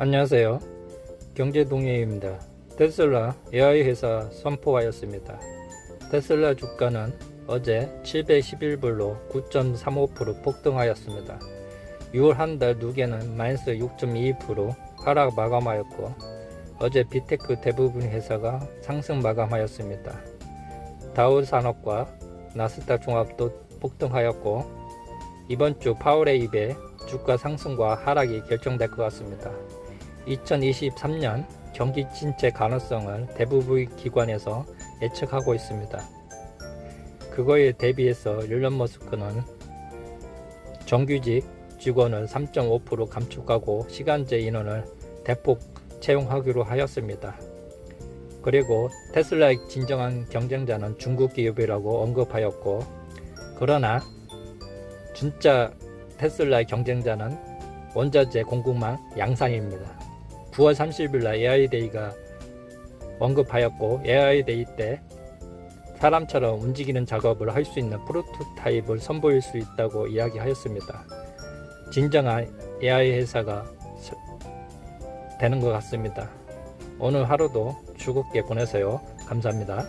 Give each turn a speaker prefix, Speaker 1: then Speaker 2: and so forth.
Speaker 1: 안녕하세요. 경제동해입니다. 테슬라 AI 회사 선포하였습니다. 테슬라 주가는 어제 711불로 9.35% 폭등하였습니다. 6월 한 달 누계는 마이너스 6.22% 하락 마감하였고 어제 비테크 대부분 회사가 상승 마감하였습니다. 다우 산업과 나스닥 종합도 폭등하였고 이번 주 파월의 입에 주가 상승과 하락이 결정될 것 같습니다. 2023년 경기 침체 가능성을 대부분 기관에서 예측하고 있습니다. 그거에 대비해서 일론 머스크는 정규직 직원을 3.5% 감축하고 시간제 인원을 대폭 채용하기로 하였습니다. 그리고 테슬라의 진정한 경쟁자는 중국 기업이라고 언급하였고, 그러나 진짜 테슬라의 경쟁자는 원자재 공급망 양산입니다. 9월 30일 날 AI데이가 언급하였고 AI데이 때 사람처럼 움직이는 작업을 할 수 있는 프로토타입을 선보일 수 있다고 이야기하였습니다. 진정한 AI 회사가 서- 되는 것 같습니다. 오늘 하루도 즐겁게 보내세요. 감사합니다.